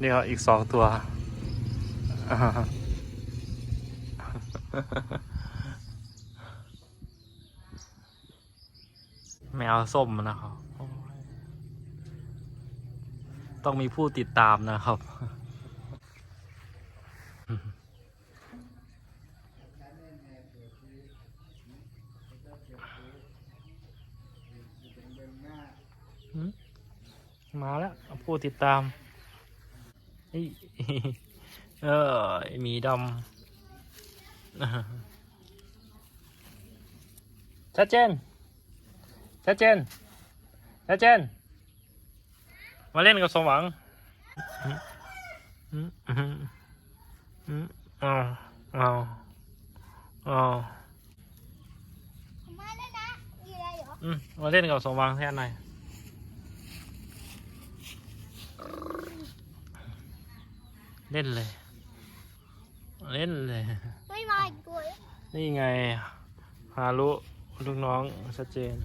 นี่ก็อีกสองตัว แมวส้มนะครับ ต้องมีผู้ติดตามนะครับมาแล้วผู้ติดตาม เฮ้ยเออไอ้หมีดำชัดเจนชัดเจนชัดเจน มาเล่นกับสมหวังอืมอืมอืมเอาเอาเอมาแล้วนะมีอะไรเหรออืมมาเล่นกับสมหวังแทนหน่อย เล่นเลย เล่นเลย ไม่มาอีกตัวเลยนี่ไงฮารุลูกน้องชัดเจน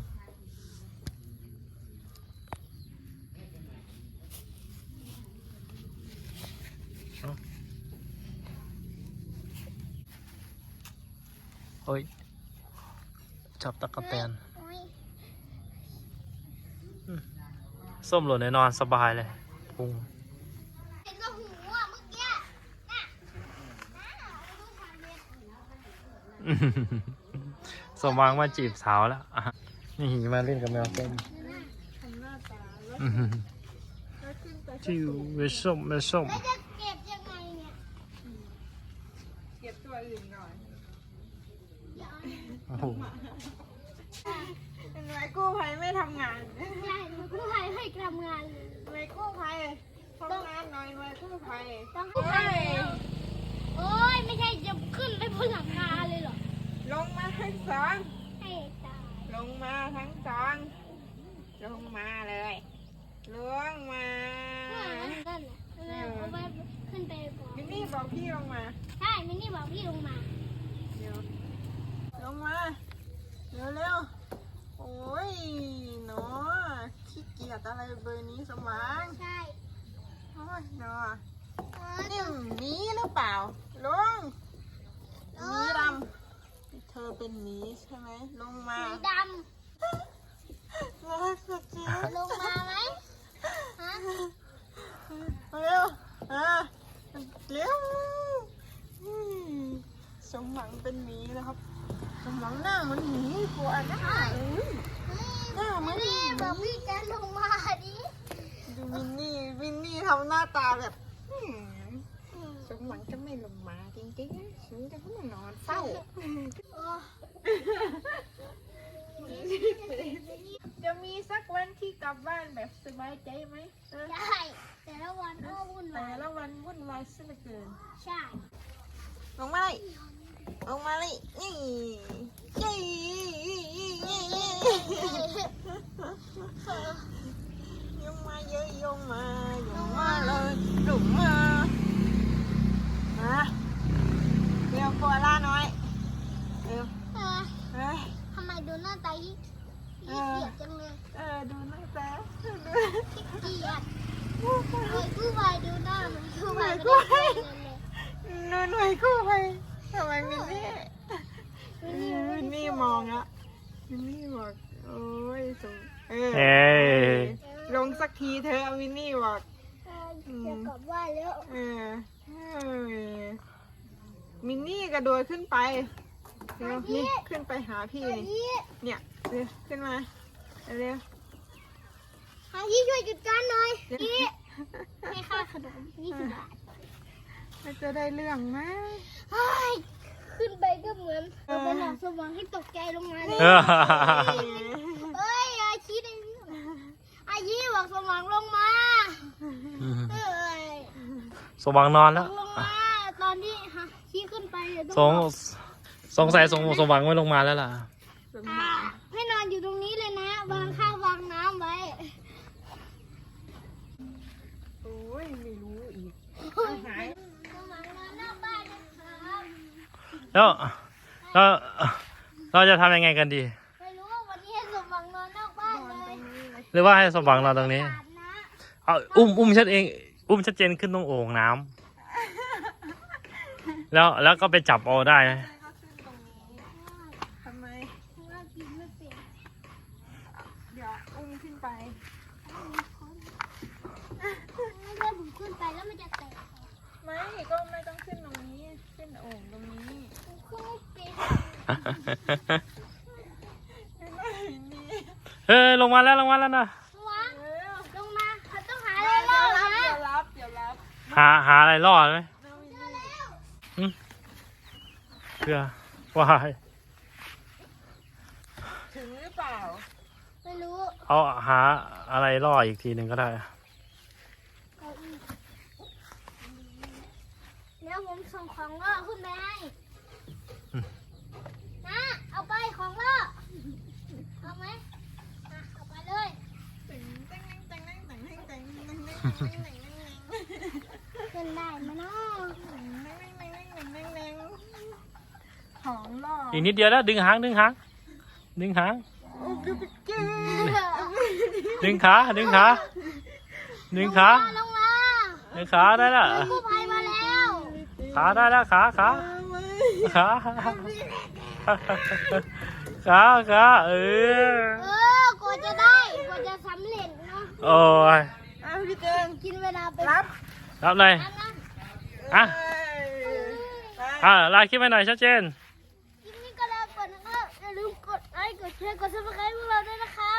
เฮ้ย จับตะกะแตนโอ้ยส้มหล่นในนอนสบายเลยพุง เห็นกับหูอะเมื่อกี้น่ะน่ะดูผ่านเลย สมหวางมาจีบสาวแล้วอะนี่มาเล่นกับแมวส้มทำหน้าตาแล้วอื้อหือแล้วขึ้นไปจิวเวส้มเวส้มแล้วจะเก็บยังไงเนี่ยเก็บตัวอื่นก่อนเดี๋ยวโอ้โหทำไมกู้ภัยไม่ทำงานใช่หนูกู้ภัยให้ทำงานเลยทำไมกู้ภัยทำงานหน่อยทำไมกู้ภัยต้องกู้ภัยโอ้ย ไม่ใช่จะขึ้นไปบนหลังคาเลยเหรอ ลงมาทั้งสอง ให้ตายลงมาทั้งสอง ลงมาเลยลงมาเออนั่นแหละเออเอาไปขึ้นไปบอกมินนี่บอกพี่ลงมาใช่มินนี่บอกพี่ลงมาเดี๋ยวลงมาเร็วเร็วๆโอ้ยหนอขี้เกียจอะไรเบอร์นี้สมางใช่โอ้ยหนอเออ นี่หมีหรือเปล่าลงหมีดำ เธอเป็นหมีใช่ไหมลงมาสีดรักสักทีำลงมาไหมฮะเร็วอะเร็วอืมสมหวังเป็นหมีนะครับ สมหวังหน้าเหมันหมีกลัวหน้าอุ้ยหน้าเหมือนนี่บอกพี่จะลงมาดิดูมินนี่มินนี่ทำหน้าตาแบบอืมส มหวังจะไม่ลงมาจริงๆฉันจะต้องมานอนเฝ้าโอ้จะมีสักวันที่กลับบ้านแบบสบายใจไหมเออได้แต่ละวันก็วุ่นแต่วายละวันวุ่นวายซะเหลือเกิน ใช่ ลงมาเลยลงมาเลยนี่ยี่ยงมาเยอะยงมายงมาเลยหลุมมามาเร็วกลัวล่าน้อยเร็ว เออ เฮ้ย ทำไมดูหน้าตา ยิ่เกียดจังเลยเออดูหน้าตาดูขี้เกียจเฮ้ยกู้ภัยดูหน้ามันกู้ภัยไม่ได้เล่นเลยหน่วยหน่วยกู้ภัยทำไมมินนี่มินนี่มองอะมินนี่บอกโอ้ยสงเออเอ้ยลงสักทีเธอมินนี่บอกจะกลับบ้านแล้วเออเออมินนี่กระโดดขึ้นไป เร็วนี่ขึ้นไปหาพี่อานี่ยี่เนี่ยเร็วขึ้นมาเร็วอายี่ช่วยจัดการหน่อยยี่ให้ค่าขนมยี่สิบบาทมันจะได้เรื่องไหมเฮ้ยขึ้นไปก็เหมือนเราเป็นหลอดสว่างให้ตกใจลงมาเลยเออเอ้ยอาชีได้เรื่องอายี่บอกสว่างลงมาเอ้ยสมหวังนอนแล้วลงมาตอนที่ฮะชี้ขึ้นไปเนี่ยสต้องง สงสัยสงสมหวังไม่ลงมาแล้วล่ะ สมอ่าหวังให้นอนอยู่ตรงนี้เลยนะ วางข้าววางน้ำไว้ โอ้ยไม่รู้อีกหายสว่างนอนนอกบ้านนะครับแล้วแล้วเราจะทำยังไงกันดี ไม่รู้ว่าวันนี้ให้สว่างนอนนอกบ้านนอนเลตรยงนี้เลยหรือว่าให้สมหวังนอนตรงนี้ อาบน้เอาอุ้มอุ้มฉันเอง อุ้มชัดเจนขึ้นตรงโอ่งน้ำแล้วแล้วก็ไปจับเอาได้ไหม ก็ขึ้นตรงนี้ทำไม เพราะว่ากินไม่เป็น เดี๋ยวอุ้มขึ้นไปไม่ได้ผมขึ้นไปแล้วมันจะแตกไม่ก็ไม่ต้องขึ้นตรงนี้ ขึ้นโอ่งตรงนี้ผมขึ้นไม่เป็นไม่นี่เฮ้ยลงมาแล้วลงมาแล้วนะวางเร็วลงมาเขาต้องหาเดี๋อะไรยวล่อรับนะเดี๋ยวรับเดี๋ยวรับหาหาอะไรรอดไหมน้องวินนี่เพื่อวายถึงหรือเปล่า ไม่รู้เอาหาอะไรล่ออีกทีหนึ่งก็ได้ เก้าอี้วผมส่งของล่อขึ้นไปให้อืม นะเอาไปของล่อเอาไหมเอาไปเลยขึ้นได้ไหมเนาะของหลอกอีกนิดเดียวแล้วดึงหางดึงหางดึงหาง โอ้กึ๊บกึ๊บ ดึงขาดึงขาดึงขาลงมาดึงขาได้ละกู้ภัยมาแล้วขาได้แล้วขาขาไม่ขาขาขาเออเออกว่าจะได้กว่าจะสำเร็จเนาะโอ้ยเอาพี่เจนกินเวลาไปรับรับเลยอันนั้นอะไปอะลายคลิปไปหน่อยชัดเจนคลิปนี้ก็แล้วก่อนนะครับอย่าลืมกดไลค์กดแชร์กดซับสไครต์พวกเราด้วยนะครับ